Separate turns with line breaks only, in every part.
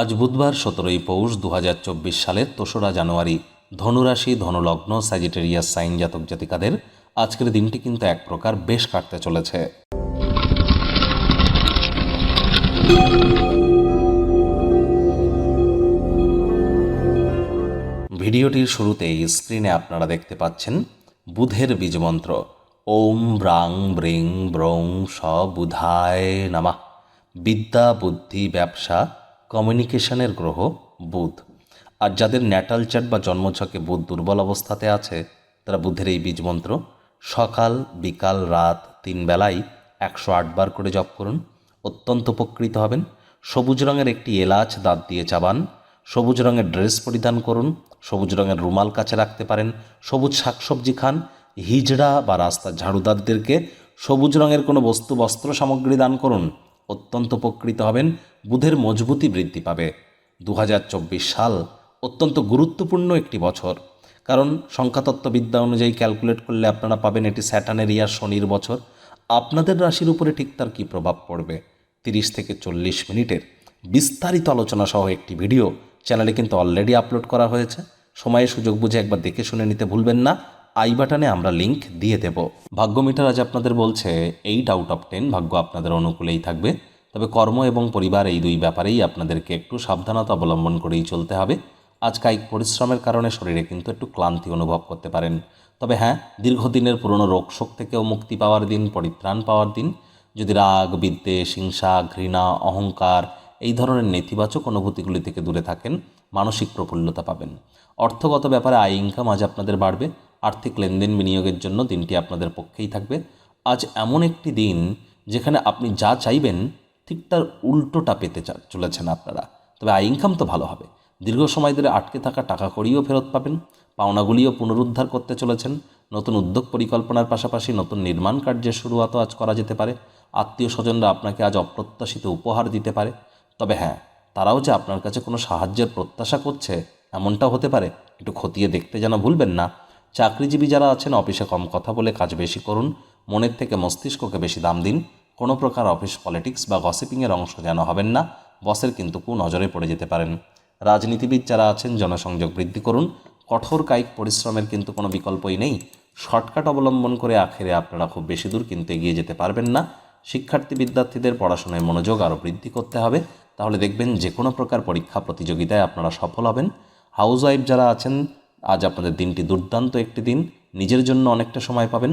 আজ বুধবার সতেরোই পৌষ দু হাজার চব্বিশ সালের তেসরা জানুয়ারি। ধনুরাশি, ধনুলগ্ন স্যাজিটেরিয়াস সাইন জাতক জাতিকাদের আজকের দিনটি কিন্তু এক প্রকার বেশ কাটতে চলেছে। ভিডিওটির শুরুতেই স্ক্রিনে আপনারা দেখতে পাচ্ছেন বুধের বীজমন্ত্র। ওম ব্রাং ব্রিং ব্রং স বুধায় নামা। বিদ্যা, বুদ্ধি, ব্যবসা কমিউনিকেশনের গ্রহ বুধ। আর যাদের ন্যাটাল চার্ট বা জন্মছকে বুধ দুর্বল অবস্থাতে আছে, তারা বুধের এই বীজমন্ত্র, সকাল, বিকাল, রাত, তিন বেলায় একশো আটবার করে জপ করুন, অত্যন্ত উপকৃত হবেন। সবুজ রঙের একটি এলাচ দাঁত দিয়ে চাবান, সবুজ রঙের ড্রেস পরিধান করুন, সবুজ রঙের রুমাল কাছে রাখতে পারেন, সবুজ শাকসবজি খান, হিজড়া বা রাস্তার ঝাড়ুদারদেরকে সবুজ রঙের কোনো বস্তু, বস্ত্র সামগ্রী দান করুন, অত্যন্ত উপকৃত হবেন। বুধের মজবুতি বৃদ্ধি পাবে। দু হাজার চব্বিশ সাল অত্যন্ত গুরুত্বপূর্ণ একটি বছর। কারণ সংখ্যাতত্ত্ববিদ্যা অনুযায়ী ক্যালকুলেট করলে আপনারা পাবেন এটি স্যাটানের ইয়ার শনির বছর। আপনাদের রাশির উপরে ঠিক তার কী প্রভাব পড়বে? তিরিশ থেকে চল্লিশ মিনিটের বিস্তারিত আলোচনা সহ একটি ভিডিও চ্যানেলে কিন্তু অলরেডি আপলোড করা হয়েছে। সময়ে সুযোগ বুঝে একবার দেখে শুনে নিতে ভুলবেন না। আই বাটনে আমরা লিংক দিয়ে দেব। ভাগ্য মিটার আজ আপনাদের বলছে এইট আউট অফ টেন ভাগ্য আপনাদের অনুকূলেই থাকবে। তবে কর্ম এবং পরিবার এই দুই ব্যাপারেই আপনাদেরকে একটু সাবধানতা অবলম্বন করেই চলতে হবে। আজ কায়িক পরিশ্রমের কারণে শরীরে কিন্তু একটু ক্লান্তি অনুভব করতে পারেন। তবে হ্যাঁ দীর্ঘদিনের পুরনো রোগশোক থেকেও মুক্তি পাওয়ার দিন, পরিত্রাণ পাওয়ার দিন, যদি রাগ, বিদ্বেষ, হিংসা, ঘৃণা, অহংকার এই ধরনের নেতিবাচক অনুভূতিগুলি থেকে দূরে থাকেন, মানসিক প্রফুল্লতা পাবেন। অর্থগত ব্যাপারে আয় ইনকাম আজ আপনাদের বাড়বে, আর্থিক লেনদেন বিনিয়োগের জন্য দিনটি আপনাদের পক্ষেই থাকবে। আজ এমন একটি দিন যেখানে আপনি যা চাইবেন ঠিক তার উল্টোটা পেতে চলেছেন আপনারা। তবে আয় ইনকাম তো ভালো হবে। দীর্ঘ সময় ধরে আটকে থাকা টাকা কড়িও ফেরত পাবেন। পাওনাগুলিও পুনরুদ্ধার করতে চলেছেন। নতুন উদ্যোগ পরিকল্পনার পাশাপাশি নতুন নির্মাণ কার্যের শুরুয়াতও আজ করা যেতে পারে। আত্মীয় স্বজনরা আপনাকে আজ অপ্রত্যাশিত উপহার দিতে পারে। তবে হ্যাঁ তারাও যে আপনার কাছে কোনো সাহায্যের প্রত্যাশা করছে, এমনটাও হতে পারে। একটু খতিয়ে দেখতে যেন ভুলবেন না। চাকরিজীবী যারা আছেন, অফিসে কম কথা বলে কাজ বেশি করুন। মনের থেকে মস্তিষ্ককে বেশি দাম দিন। কোনো প্রকার অফিস পলিটিক্স বা গসিপিংয়ের অংশ যেন হবেন না, বসের কিন্তু কু নজরে পড়ে যেতে পারেন। রাজনীতিবিদ যারা আছেন, জনসংযোগ বৃদ্ধি করুন। কঠোর কায়িক পরিশ্রমের কিন্তু কোনো বিকল্পই নেই। শর্টকাট অবলম্বন করে আখেরে আপনারা খুব বেশি দূর কিন্তু এগিয়ে যেতে পারবেন না। শিক্ষার্থী বিদ্যার্থীদের পড়াশোনায় মনোযোগ আরও বৃদ্ধি করতে হবে। তাহলে দেখবেন যে কোনো প্রকার পরীক্ষা প্রতিযোগিতায় আপনারা সফল হবেন। হাউস ওয়াইফ যারা আছেন, আজ আপনাদের দিনটি দুর্দান্ত একটি দিন। নিজের জন্য অনেকটা সময় পাবেন।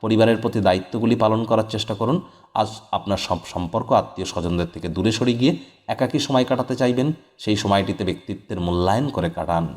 পরিবারের প্রতি দায়িত্বগুলি পালন করার চেষ্টা করুন। আজ আপনার সব সম্পর্ক, আত্মীয় স্বজনদের থেকে দূরে সরে গিয়ে একাকী সময় কাটাতে চাইবেন। সেই সময়টিতে ব্যক্তিত্বের মূল্যায়ন করে কাটান।